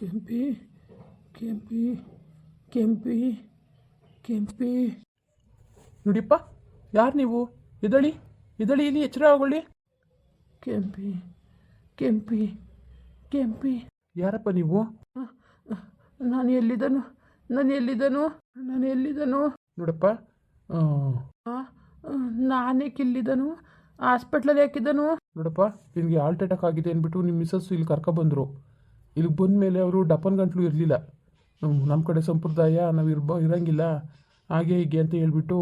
ಕೆಂಪಿ ಕೆಂಪಿ ಕೆಂಪಿ ಕೆಂಪಿ. ನೋಡಿಪ್ಪ ಯಾರು ನೀವು? ಇದಳಿ ಇದಳಿ ಇಲ್ಲಿ ಎಚರ ಆಗೋಳ್ಳಿ ಕೆಂಪಿ ಕೆಂಪಿ ಕೆಂಪಿ. ಯಾರಪ್ಪ ನೀವು? ನಾನು ಎಲ್ಲಿದ್ದನು? ನಾನು ಎಲ್ಲಿದ್ದನು? ನಾನು ಎಲ್ಲಿದ್ದನು? ನೋಡಪ್ಪ ನಾನೇ ಕಿಲ್ಲಿದ್ದನು? ಹಾಸ್ಪಿಟ್ಲಲ್ಲಿ ಯಾಕಿದ್ದನು? ನೋಡಪ್ಪ ನಿನಗೆ ಹಾರ್ಟ್ ಅಟ್ಯಾಕ್ ಆಗಿದೆ ಅಂದ್ಬಿಟ್ಟು ನಿಮ್ಮ ಮಿಸ್ಸಸ್ ಇಲ್ಲಿ ಕರ್ಕೊಬಂದರು ಇಲ್ಲಿಗೆ ಬಂದ ಮೇಲೆ ಅವರು ಡಪ್ಪನ್ ಗಂಟ್ಲು ಇರಲಿಲ್ಲ ನಮ್ಮ ಕಡೆ ಸಂಪ್ರದಾಯ ನಾವು ಇರ್ಬ ಇರೋಂಗಿಲ್ಲ. ಹಾಗೆ ಹೀಗೆ ಅಂತ ಹೇಳ್ಬಿಟ್ಟು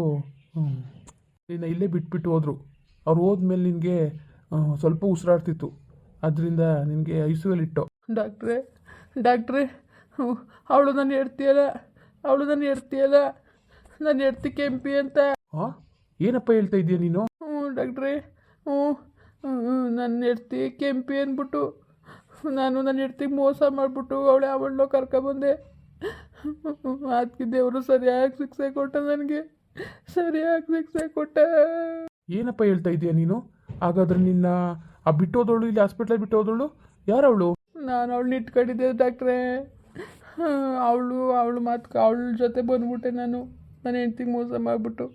ನಿನ್ನ ಇಲ್ಲೇ ಬಿಟ್ಬಿಟ್ಟು ಹೋದರು. ಅವ್ರು ಹೋದ್ಮೇಲೆ ನಿನಗೆ ಸ್ವಲ್ಪ ಉಸಿರಾಡ್ತಿತ್ತು. ಅದರಿಂದ ನಿನಗೆ ಐ ಸಿ ಇಟ್ಟು ಡಾಕ್ಟ್ರೇ ಡಾಕ್ಟ್ರೇ ಅವಳು ನಾನು ಹೇಳ್ತೀಯಲ್ಲ ಅವಳು ನಾನು ಹೇಳ್ತೀಯಲ್ಲ ನಾನು ಹೇಳ್ತಿ ಕೆಂಪಿ ಅಂತ. ಹಾಂ ಏನಪ್ಪ ಹೇಳ್ತಾ ಇದೀಯ ನೀನು? ಹ್ಞೂ ಡಾಕ್ಟ್ರೇ ಹ್ಞೂ ನನ್ನ ಹೆಡ್ತಿ ಕೆಂಪಿ ಅಂದ್ಬಿಟ್ಟು ನಾನು ನನ್ನ ಹೆಡ್ತಿಗೆ ಮೋಸ ಮಾಡಿಬಿಟ್ಟು ಅವಳು ಅವಳನ್ನೋ ಕರ್ಕೊಬಂದೆ. ಅದಕ್ಕೆ ದೇವರು ಸರಿಯಾಗಿ ಶಿಕ್ಷೆ ಕೊಟ್ಟ ನನಗೆ. ಸರಿಯಾಗಿ ಶಿಕ್ಷೆ ಕೊಟ್ಟ. ಏನಪ್ಪ ಹೇಳ್ತಾ ಇದೀಯ ನೀನು? ಹಾಗಾದ್ರೆ ನಿನ್ನ ಆ ಬಿಟ್ಟೋದವಳು ಇಲ್ಲಿ ಹಾಸ್ಪಿಟ್ಲಲ್ಲಿ ಬಿಟ್ಟೋದವಳು ಯಾರವಳು? ನಾನು ಅವಳನ್ನ ಇಟ್ಕೊಂಡಿದ್ದೆ ಡಾಕ್ಟ್ರೇ ಅವಳು ಅವಳು ಮಾತು ಅವಳ ಜೊತೆ ಬಂದ್ಬಿಟ್ಟೆ ನಾನು. ನನ್ನ ಹೆಂಡ್ತಿಗೆ ಮೋಸ ಮಾಡಿಬಿಟ್ಟು.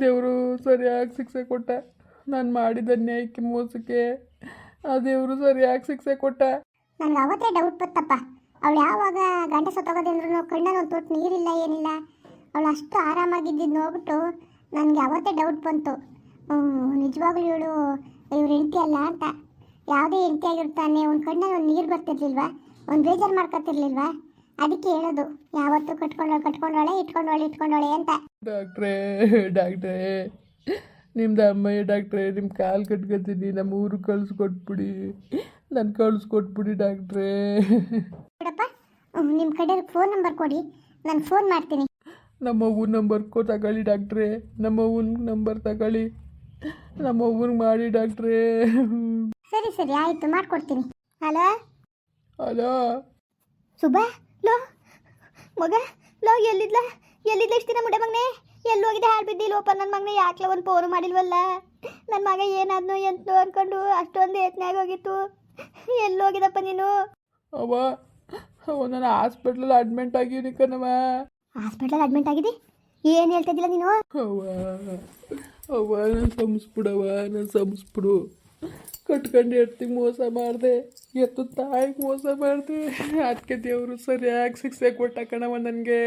ದೇವರು ಸರಿಯಾಗಿ ಶಿಕ್ಷೆ ಕೊಟ್ಟ. ನಾನು ಮಾಡಿದ ಅನ್ಯಾಯಕ್ಕೆ ಮೋಸಕ್ಕೆ ಆ ದೇವರು ಸರಿಯಾಗಿ ಶಿಕ್ಷೆ ಕೊಟ್ಟ? ನನಗೆ ಅವತ್ತೇ ಡೌಟ್ ಬತ್ತಪ್ಪ. ಅವಳು ಯಾವಾಗ ಗಂಟೆ ಸತ್ತೋಗೋದೆ ಅಂದ್ರೂ ಕಣ್ಣಲ್ಲಿ ಒಂದು ತೊಟ್ಟು ನೀರಿಲ್ಲ ಏನಿಲ್ಲ. ಅವಳು ಅಷ್ಟು ಆರಾಮಾಗಿದ್ದಿದ್ದು ನೋಡ್ಬಿಟ್ಟು ನನಗೆ ಅವತ್ತೇ ಡೌಟ್ ಬಂತು. ನಿಜವಾಗ್ಲೂ ಇವಳು ಇವ್ರ ಹೆಂಡತಿ ಅಲ್ಲ ಅಂತ. ಯಾವುದೇ ಹೆಂಡತಿ ಆಗಿರ್ತಾನೆ ಒಂದು ಕಣ್ಣಲ್ಲಿ ಒಂದು ನೀರು ಬರ್ತಿರ್ಲಿಲ್ವಾ? ಒಂದು ಬೇಜಾರು ಮಾಡ್ಕೊತಿರ್ಲಿಲ್ವಾ? ಅದಕ್ಕೆ ಹೇಳೋದು ಯಾವತ್ತೂ ಕಟ್ಕೊಂಡೋಳೆ ಕಟ್ಕೊಂಡೋಳೆ ಇಟ್ಕೊಂಡೋಳೆ ಇಟ್ಕೊಂಡೋಳೆ ಅಂತ. ಡಾಕ್ಟ್ರೇ ಡಾಕ್ಟ್ರೇ. ನಿಮ್ದು ಅಮ್ಮಯ್ಯ ಡಾಕ್ಟ್ರೇ ನಿಮ್ಮ ಕಾಲು ಕಟ್ಕೊತೀನಿ ನಮ್ಮ ಊರು ಕಳಿಸ್ಕೊಟ್ಬಿಡಿ. ನಾನು ಕಳಿಸ್ಕೊಟ್ಬಿಡಿ ಡಾಕ್ಟ್ರೇ. ನೋಡಪ್ಪ ನಿಮ್ಮ ಕಡೆ ಫೋನ್ ನಂಬರ್ ಕೊಡಿ ನಾನು ಫೋನ್ ಮಾಡ್ತೀನಿ. ನಮ್ಮ ಅವ್ವನ ನಂಬರ್ ಕೋ ತಗೊಳ್ಳಿ ಡಾಕ್ಟ್ರೇ. ನಮ್ಮ ಅವ್ವನ ನಂಬರ್ ತಗೊಳ್ಳಿ. ನಮ್ಮ ಊರ್ ಮಾಡಿ ಡಾಕ್ಟ್ರೇ. ಸರಿ ಸರಿ ಆಯಿತು ಮಾಡ್ಕೊಡ್ತೀನಿ. Hello hello? ಸುಬ್ಬ ಲೋ? ಮಗ ಲೋ ಎಲ್ಲಿದ್ಲ? ಎಲ್ಲಿದ್ಲ ಇಷ್ಟಿನ ದಿನ ಮುಡೆ ಮಗನೆ? ಎಲ್ಲಿ ಹೋಗಿದೆ ಹಾಳು ಬಿದ್ದಿ ಲೋಪ ನನ್ನ ಮಗನ ಯಾಕೆ ಒಂದು ಫೋನ್ ಮಾಡಿಲ್ವಲ್ಲ? ನನ್ನ ಮಗ ಏನಾದ್ನು ಎಂತೋ ಅನ್ಕೊಂಡು ಅಷ್ಟೊಂದು ಯತ್ನಾಗ ಹೋಗಿತ್ತು. ಎಲ್ಲಿ ಹೋಗಿದಪ್ಪ ನೀನು ಅವ ಅವ ನಾನು ಹಾಸ್ಪಿಟ್ಲಲ್ಲಿ ಅಡ್ಮಿಂಟ್ ಆಗಿದ್ದೀನಿ ಕಣವ ಹಾಸ್ಪಿಟ್ಲಲ್ಲಿ ಅಡ್ಮಿಟ್ ಆಗಿದೆ? ಏನು ಹೇಳ್ತಾ ಇದ್ದಿಲ್ಲ ನೀನು? ಅವ್ವ ಅವ್ವ ನಾನು ಸಂಸ್ಬಿಡವ ನಾನು ಸಂಸ್ಬಿಡು. ಕಟ್ಕೊಂಡು ಎಡ್ತಿಗೆ ಮೋಸ ಮಾಡಿದೆ. ಎತ್ತು ತಾಯಿಗೆ ಮೋಸ ಮಾಡಿದೆ. ಅದಕ್ಕೆ ದೇವರು ಸರಿಯಾಗಿ ಶಿಕ್ಷೆ ಕೊಟ್ಟ ಕಣವ ನನಗೆ.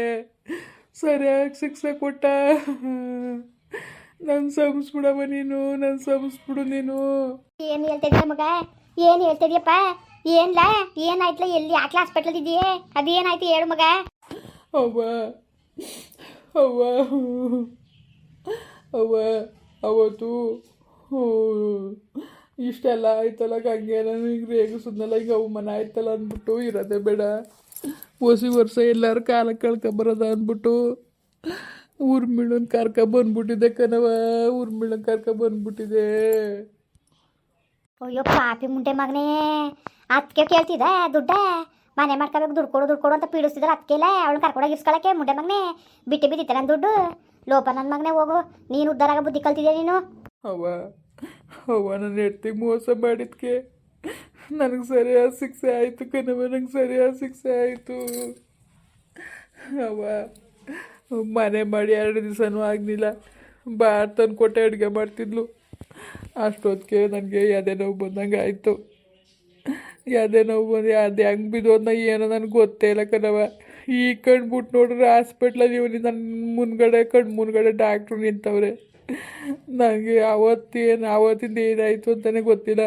ಸರಿಯಾಗಿ ಶಿಕ್ಷೆ ಕೊಟ್ಟ. ನಾನು ಸಂಸ್ಬಿಡವ ನೀನು ನಾನು ಸಂಸ್ಬಿಡು ನೀನು. ಏನು ಹೇಳ್ತಾ ಇದೀಯ ಮಗ? ಏನು ಹೇಳ್ತಿದ್ಯಪ್ಪ? ಏನ್ಲ? ಏನಾಯ್ತಲ್ಲ ಎಲ್ಲಿ? ಯಾಕೆ ಹಾಸ್ಪಿಟಲ್ ಇದೆಯೇ? ಅದೇನಾಯ್ತು ಹೇಳು ಮಗ. ಅವ್ವ. ಅವ್ವ. ಅವ್ವ ಅವತ್ತು ಇಷ್ಟೆಲ್ಲ ಆಯ್ತಲ್ಲ ಹಂಗೆ ನಾನು ಈಗ ರೇಗಿಸಿದ್ನಲ್ಲ ಈಗ ಅವಮಾನ ಆಯ್ತಲ್ಲ ಅಂದ್ಬಿಟ್ಟು ಇರೋದೇ ಬೇಡ. ಹೊಸಿ ವರ್ಷ ಎಲ್ಲರೂ ಕಾಲ ಕಳ್ಕೊಬರೋದ ಅಂದ್ಬಿಟ್ಟು ಊರ್ಮಿಳನ್ ಕರ್ಕೊಬಂದ್ಬಿಟ್ಟಿದ್ದೆ ಕಣವ ಕರ್ಕ ಬಂದ್ಬಿಟ್ಟಿದೆ. ಅಯ್ಯೋ ಪಾಪಿ ಮುಂಡೆ ಮಗನೇ ಅದಕ್ಕೆ ಕೇಳ್ತಿದ್ದೆ ದುಡ್ಡ? ಮನೆ ಮಾಡ್ಕೋಬೇಕು ದುಡ್ಡು ಕೊಡು ದುಡ್ಡು ಕೊಡು ಅಂತ ಪೀಡಿಸ್ತಿದ್ರೆ ಅದಕ್ಕೆಲ್ಲ ಅವಳು ಕರ್ಕೊಂಡೋಗಿ ಇಸ್ಕೊಳಕ್ಕೆ ಮುಂಡೆ ಮಗನೇ? ಬಿಟ್ಟು ಬಿದ್ದಿತ್ತೆ ನನ್ನ ದುಡ್ಡು? ಲೋಪ ನನ್ನ ಮಗನೇ ಹೋಗು. ನೀನು ಉದ್ದಾರಾಗ ಬುದ್ಧಿ ಕಲ್ತಿದ್ಯಾ ನೀನು? ಅವ ಅವ್ವ ನನ್ನ ಹೆಡ್ತಿಗೆ ಮೋಸ ಮಾಡಿದ್ಕೆ. ನನಗೆ ಸರಿಯಾದ ಶಿಕ್ಷೆ ಆಯಿತು ಕಣವ ನಂಗೆ ಸರಿಯಾದ ಶಿಕ್ಷೆ ಆಯಿತು. ಅವ ಮನೆ ಮಾಡಿ ಎರಡು ದಿವಸನೂ ಆಗಲಿಲ್ಲ. ಬಾರ್ ತಂದು ಕೊಟ್ಟೆ ಅಡುಗೆ ಮಾಡ್ತಿದ್ಲು. ಅಷ್ಟೊತ್ತಿಗೆ ನನಗೆ ಯಾವುದೇ ನೋವು ಬಂದಂಗೆ ಆಯಿತು. ಯಾವುದೇ ನೋವು ಬಂದು ಅದು ಹೆಂಗೆ ಬಿದ್ದೋದ್ನ ಏನೋ ನನಗೆ ಗೊತ್ತೇ ಇಲ್ಲ ಕಣವ ಈ ಕಣ್ಬಿಟ್ಟು ನೋಡ್ರೆ ಹಾಸ್ಪಿಟ್ಲಲ್ಲಿ ಇವನಿ ನನ್ನ ಮುನ್ಗಡೆ ಕಣ್ಣು ಮುನ್ಗಡೆ ಡಾಕ್ಟ್ರು ನಿಂತವ್ರೆ. ನನಗೆ ಅವತ್ತೇನು, ಅವತ್ತಿಂದ ಏನಾಯಿತು ಅಂತಲೇ ಗೊತ್ತಿಲ್ಲ.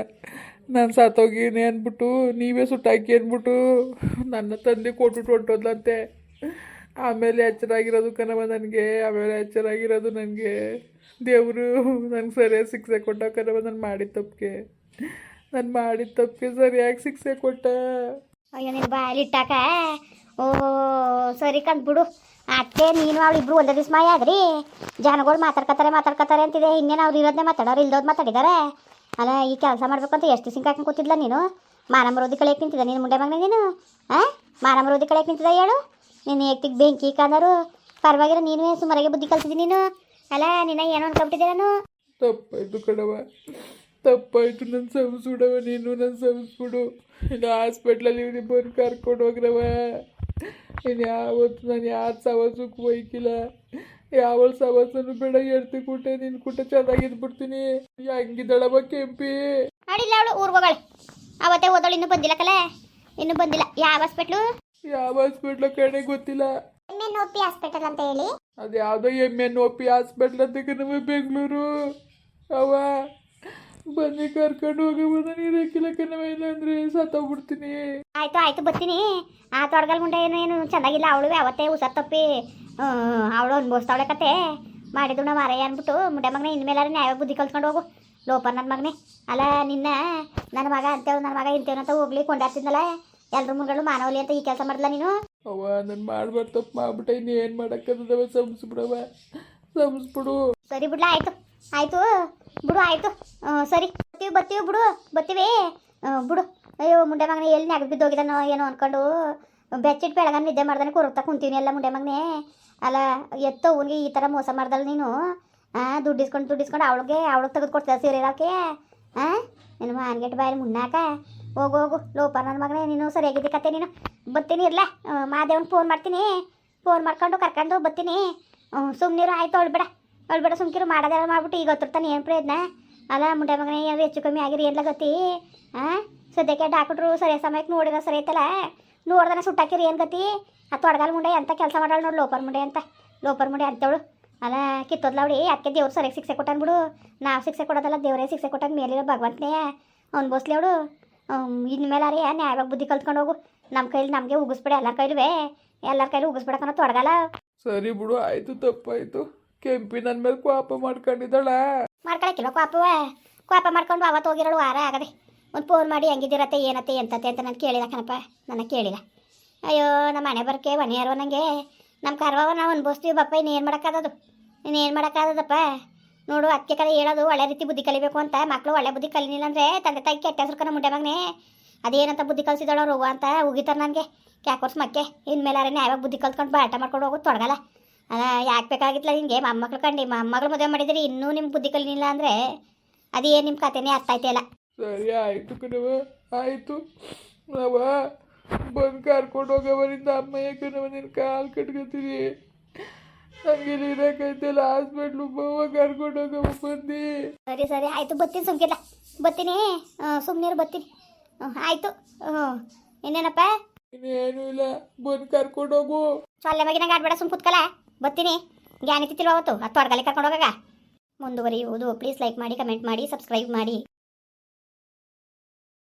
ನಾನು ಸತ್ತೋಗಿನಿ ಅಂದ್ಬಿಟ್ಟು, ನೀವೇ ಸುಟ್ಟಾಕಿ ಅಂದ್ಬಿಟ್ಟು, ನನ್ನ ತಂದೆ ಕೊಟ್ಬಿಟ್ಟು ಹೊಂಟೋದ್ಲಂತೆ. ಆಮೇಲೆ ಎಚ್ಚರಾಗಿರೋದು ಕಣವ ನನಗೆ, ಆಮೇಲೆ ಎಚ್ಚರಾಗಿರೋದು ನನಗೆ. ದೇವರು ನನಗೆ ಸರಿಯಾಗಿ ಶಿಕ್ಷೆ ಕೊಟ್ಟ ಕಣವ ನಾನು ಮಾಡಿದ ತಪ್ಪಿಗೆ. ನಾನು ಮಾಡಿದ ತಪ್ಪಿಗೆ ಸರಿಯಾಗಿ ಶಿಕ್ಷೆ ಕೊಟ್ಟ. ಅಯ್ಯೋ, ನೀನು ಬಾಯಲ್ಲಿ ಇಟ್ಟಾಕ? ಓ, ಸರಿ ಬಿಡು ಅತ್ತೆ ನೀನು ಅವಳು ಇಬ್ರು ಒಂದೇ ದಿವಸ ಮಾಯಾದ್ರಿ. ಜನಗಳು ಮಾತಾಡ್ಕತಾರೆ ಮಾತಾಡ್ಕತಾರೆ ಅಂತಿದೆ. ಇನ್ನೇನು ಅವ್ರು ಇರೋದನ್ನೇ ಮಾತಾಡೋರು ಇಲ್ದೋದು ಮಾತಾಡಿದ್ದಾರೆ ಅಲ್ಲ ಈ ಕೆಲಸ ಮಾಡ್ಬೇಕಂತ ಎಷ್ಟು ದಿವಸ ಹಾಕೊಂಡು ಕೂತಿದ್ಲ ನೀನು? ಮಾರಮ್ಮ ರೋದಿ ಕಳೆಯಕ್ಕೆ ನಿಂತಿದ್ದ ನೀನು ಮುಂಡೆ ಮಗ್ನ ನೀನು? ಹಾಂ ರೋದಿ ಕಳೆಯಕ್ಕೆ ನಿಂತಿದ್ದ ಹೇಳು? ನೀನು ಎಕ್ತಿಗೆ ಬೆಂಕಿ ಕಾದರು ಪರವಾಗಿರ ನೀನು ಸುಮಾರಾಗಿ ಬುದ್ಧಿ ಕಲ್ತಿದ್ದೀನಿ ನೀನು. ಅಲ್ಲ, ನಿನ್ನ ಏನೋ ಅನ್ಕೊಂಬಿಟ್ಟಿದ್ದೆ ನಾನು. ತಪ್ಪಾಯ್ತು ಕಣವ ತಪ್ಪಾಯ್ತು ನನ್ನ ಸಂಸ್ಬಿಡವ ನೀನು ನನ್ನ ಸಂಸ್ಬಿಡು ಇನ್ನು ಹಾಸ್ಪಿಟ್ಲಲ್ಲಿ ಇವನಿಬ್ಬರು ಕರ್ಕೊಂಡು ಹೋಗ್ರವ ಇನ್ನು ಯಾವತ್ತು, ನಾನು ಯಾರು ಸವಾಸಕ್ಕೂ ಒಯ್ಕಿಲ್ಲ ಯಾವಳ ಸವಾಸನು ಬೇಡ ಎಡ್ತಿ ಕುಟ್ಟೆ ನಿನ್ ಕುಟ್ಟೆ ಚೆನ್ನಾಗಿದ್ಬಿಡ್ತೀನಿ ಹೆಂಗಿದ್ದಾಳವ ಕೆಂಪಿ. ಅಡಿಲ್ಲ ಅವಳು ಊರ್ಗೆ ಹೋಗಳೆ. ಅವತ್ತೇ ಓದೋಳು ಇನ್ನೂ ಬಂದಿಲ್ಲ ಕಲೆ. ಇನ್ನೂ ಬಂದಿಲ್ಲ. ಯಾವ ಹಾಸ್ಪಿಟ್ಲು ಯಾವ ಹಾಸ್ಪಿಟ್ಲ ಕಡೆ ಗೊತ್ತಿಲ್ಲ. M N O P hospital ಅಂತ ಹೇಳಿ. ಅದು ಯಾವುದೋ M N O P hospital ಅಂತ ಬೆಂಗಳೂರು. ಅವ ಬನ್ನಿ ಕರ್ಕೊಂಡು ಹೋಗಬೋದ ನೀರು ಹಾಕಿಲ್ಲ ಕಣವ ಇಲ್ಲಾಂದ್ರೆ ಸತ್ತೋಗ್ಬಿಡ್ತೀನಿ ಆಯ್ತು ಆಯ್ತು ಬರ್ತೀನಿ. ಆ ತೊಡಗಲ್ ಮುಂಡೆ ಏನು ಏನು ಚೆನ್ನಾಗಿಲ್ಲ ಅವಳು ಅವತ್ತೇ ಉಸ ತಪ್ಪಿ. ಅವಳು ಅನ್ಭವಿಸ್ತಾವಳೆ ಕತೆ. ಮಾಡಿದ್ದು ನಾವು ಮಾರಯ್ಯ ಅಂದ್ಬಿಟ್ಟು ಮುಂಡೆ ಮಗನೇ ಇನ್ಮೇಲೆ ನ್ಯಾಯ ಬುದ್ಧಿ ಕಲ್ತ್ಕೊಂಡು ಹೋಗು. ಲೋಪ ನನ್ನ ಮಗನೇ. ಅಲ್ಲ ನಿನ್ನ ನನ್ನ ಮಗ ಅಂತೇಳು ನನ್ನ ಮಗ ಇಂತೇವಂತ ಹೋಗ್ಲಿ ಕೊಂಡಾಡ್ತಿದ್ನಲ್ಲ. ಎಲ್ರ ಮುಂಗಳು ಮಾನವಲಿ ಅಂತ ಈ ಕೆಲಸ ಮಾಡಿದ್ಲ ನೀನು? ಅವ ನಾನು ಮಾಡ್ಬಾರ್ದು ತಪ್ಪು ಮಾಡ್ಬಿಟ್ಟೆ ಇನ್ನೇನು ಮಾಡೋಕ್ಕದವ ಸಂಸ್ಬಿಡವ ಸಂಸ್ಬಿಡು ಸರಿ ಬಿಡ್ಲಾ ಆಯ್ತು. ಆಯ್ತು ಬಿಡು ಆಯ್ತು. ಸರಿ. ಬರ್ತೀವಿ ಬರ್ತೀವಿ ಬಿಡು. ಬರ್ತೀವಿ. ಬಿಡು. ಅಯ್ಯೋ ಮುಂಡೆ ಮಗನ ಎಲ್ಲಿ ನೆಗದು ಬಿದ್ದೋಗಿದ್ದಾನೋ ಏನೋ ಅನ್ಕೊಂಡು. ಬೆಚ್ಚಿಟ್ಟು ಬೆಳಗಾನ ನಿದ್ದೆ ಮಾಡ್ದಾನೆ ಕೊರಗ್ತಾ ಕುಂತೀನಿ ಎಲ್ಲ ಮುಂಡೆ ಮಗನೇ. ಅಲ್ಲ, ಎತ್ತೋ ಅವನಿಗೆ ಈ ಥರ ಮೋಸ ಮಾಡ್ದಲ್ಲ ನೀನು? ಹಾಂ ದುಡ್ಡು ಇಸ್ಕೊಂಡು ಅವಳಿಗೆ ಅವಳಿಗೆ ತೆಗೆದು ಕೊಡ್ತೀಯ ಸೀರೆ ಇರೋಕೆ? ಹಾಂ ನಿನ್ನ ಮಾನ್ಗೆಟ್ ಬಾಯಲ್ಲಿ ಮುನ್ನಾಕ? ಹೋಗು ಹೋಗು, ಲೋಪ ನನ್ನ ಮಗನೇ, ನೀನು ಸರಿಯಾಗಿದ್ದಿ ಕತೆ ನೀನು. ಬರ್ತೀನಿ ಇರ್ಲ. ಮಾದೇವನ್ ಫೋನ್ ಮಾಡ್ತೀನಿ. ಫೋನ್ ಮಾಡ್ಕೊಂಡು ಕರ್ಕೊಂಡು ಬರ್ತೀನಿ ಸುಮ್ಮನಿರು ಆಯ್ತು, ಅಳ್ಬೇಡ. ಅಳ್ಬೇಡ, ಸುಮ್ಕಿರು ಮಾಡೋದೆಲ್ಲ ಮಾಡ್ಬಿಟ್ಟು ಈಗ ಹೊತ್ತಿರ್ತಾನೆ ಏನು ಪ್ರಯತ್ನ ಅಲ್ಲ, ಮುಂಡೆ ಮಗನೇ ಏನಾರು ಹೆಚ್ಚು ಕಮ್ಮಿ ಆಗಿರಿ ಎಲ್ಲ ಗತಿ? ಹಾಂ ಸದ್ಯಕ್ಕೆ ಡಾಕ್ಟ್ರು ಸರಿಯಾದ ಸಮಯಕ್ಕೆ ನೋಡಿರೋ ಸರಿ ಐತಲ್ಲ ನೋಡ್ದಾನೆ ಸುಟ್ಟಾಕಿರಿ ಏನು ಗತಿ? ಆ ತೊಡಗಾಲ್ ಮುಂಡೆ ಅಂತ ಕೆಲಸ ಮಾಡಾಳ ನೋಡಿ ಲೋಪರ್ ಮುಂಡೆ ಅಂತ. ಲೋಪರ್ ಮುಂಡೆ ಅಂತವಳು ಅಲ್ಲ ಕಿತ್ತೋದ್ಲಾವಡಿ ಅದಕ್ಕೆ ದೇವ್ರು ಸರಿಯಾಗಿ ಶಿಕ್ಷೆ ಕೊಟ್ಟಾನ ಬಿಡು. ನಾವು ಶಿಕ್ಷೆ ಕೊಡೋದಲ್ಲ ದೇವರೇ ಶಿಕ್ಷೆ ಕೊಟ್ಟಾಗ ಮೇಲಿರೋ ಭಗವಂತನೇ. ಅವ್ನು ಬೋಸ್ಲಿ ಅವಳು ಇನ್ಮೇಲೆ ರೀ ನ್ಯಾಯವಾಗಿ ಬುದ್ಧಿ ಕಲ್ತ್ಕೊಂಡು ಹೋಗು. ನಮ್ಮ ಕೈಲಿ ನಮಗೆ ಉಗಿಸ್ಬಿಡ ಎಲ್ಲರ ಕೈಲುವೆ. ಎಲ್ಲರ ಕೈಲಿ ಉಗಿಸ್ಬಿಡಕ್ಕನ ತೊಡಗಲ್ಲ ಸರಿ ಬಿಡು ಆಯಿತು ತಪ್ಪಾಯಿತು. ಕೆಂಪಿ ನನ್ನ ಮೇಲೆ ಕೋಪ ಮಾಡ್ಕೊಂಡಿದ್ದಾಳ? ಮಾಡ್ಕೊಳಕಿಲ್ಲ ಕೋಪವ ಕೋಪ ಮಾಡ್ಕೊಂಡು ಅವತ್ತು ಹೋಗಿರೋಳು ವಾರ ಆಗದೆ. ಒಂದು ಫೋನ್ ಮಾಡಿ ಹಂಗಿದ್ದಿರತ್ತೆ, ಏನತ್ತೆ, ಎಂತತ್ತೆ ಅಂತ ನಾನು ಕೇಳಿಲ್ಲ ಕಣಪ್ಪ. ನನ್ನ ಕೇಳಿಲ್ಲ ಅಯ್ಯೋ, ನಮ್ಮ ಮನೆ ಬರ್ಕೆ ಒನೆಯರ್ವ ನನಗೆ ನಮ್ಮ ಕರ್ವವ ನಾವು ಅನ್ಭವಿಸ್ತೀವಿ ಬಪ್ಪ ಇನ್ನೇನು ಮಾಡೋಕ್ಕಾಗದು ಇನ್ನೇನು ಮಾಡೋಕ್ಕಾಗದಪ್ಪ ನೋಡು ಅದಕ್ಕೆ ಕಡೆ ಹೇಳೋದು ಒಳ್ಳೆ ರೀತಿ ಬುದ್ಧಿ ಕಲಿಬೇಕು ಅಂತ. ಮಕ್ಕಳು ಒಳ್ಳೆ ಬುದ್ಧಿ ಕಲಿನಿಲ್ಲ ಅಂದರೆ ತಂದೆ ತಾಯಿ ಕೆಟ್ಟ ಹೆಸರು ಕಣ ಮುಂಡೆ ಮಗನೇ. ಅದೇನಂತ ಬುದ್ಧಿ ಕಲಿಸಿದಳು ರೋಗ ಅಂತ ಉಗಿತಾರೆ ನನಗೆ. ಕ್ಯಾಕೋರ್ಸ್ ಮಕ್ಕೆ. ಇನ್ಮೇಲೆ ಅರೇ ಯಾವಾಗ ಬುದ್ಧಿ ಕಲ್ತ್ಕೊಂಡು ಬಾಟ ಮಾಡ್ಕೊಂಡು ಹೋಗೋದು ತೊಡಗಲ್ಲ. ಅಲ್ಲ, ಯಾಕೆ ಬೇಕಾಗಿತ್ತಲ್ಲ ನಿಮಗೆ ಮೊಮ್ಮಕ್ಳು ಕಂಡು ಮೊಮ್ಮಗಳು ಮದುವೆ ಮಾಡಿದ್ರೆ ಇನ್ನೂ ನಿಮ್ಗೆ ಬುದ್ಧಿ ಕಲಿನಿಲ್ಲ ಅಂದರೆ ಅದೇನು ನಿಮ್ಮ ಕತೆನೇ ಅರ್ಥ ಆಯ್ತಿಲ್ಲ ಸರಿ ಆಯಿತು ಕಣವ ಆಯಿತು. ನವ ಬಂದು ಕರ್ಕೊಂಡು ಹೋಗೋವರಿಂದ ಅಮ್ಮಯ್ಯ ಕಣವ ನಿನ್ನ ಕಾಲು ಕಟ್ಕೊತೀನಿ ನನಗೆ ಇಲ್ಲಿ ಹಾಸ್ಪಿಟ್ಲು ಬವ್ವ ಕರ್ಕೊಂಡು ಹೋಗವ ಬಂದು. ಸರಿ ಸರಿ ಆಯಿತು ಬರ್ತೀನಿ ಸುಮ್ಕಿಲ್ಲ ಬರ್ತೀನಿ. ಸುಮ್ಮನೆ ಬರ್ತೀನಿ. ಹ್ಮ್, ಆಯಿತು. ಹ್ಞೂ ಇನ್ನೇನಪ್ಪ? ಇನ್ನೇನು ಇಲ್ಲ ಬಂದು ಕರ್ಕೊಂಡು ಹೋಗು. ಸೊಲ್ಲೆ ಬಗ್ಗೆ ನಂಗೆ ಆಡ್ಬೇಡ ಸುಮ್ ಕೂತ್ಕಲ್ಲ. ಬರ್ತೀನಿ. ಜ್ಞಾನಿ ತಿತ್ತಿಲ್ವ ಅವತ್ತು? ಹತ್ತು ಹೊರಗಲ್ಲಿ ಕರ್ಕೊಂಡು ಹೋಗಾಗ ಮುಂದುವರಿಯುವುದು. ಪ್ಲೀಸ್ ಲೈಕ್ ಮಾಡಿ ಕಮೆಂಟ್ ಮಾಡಿ ಸಬ್ಸ್ಕ್ರೈಬ್ ಮಾಡಿ.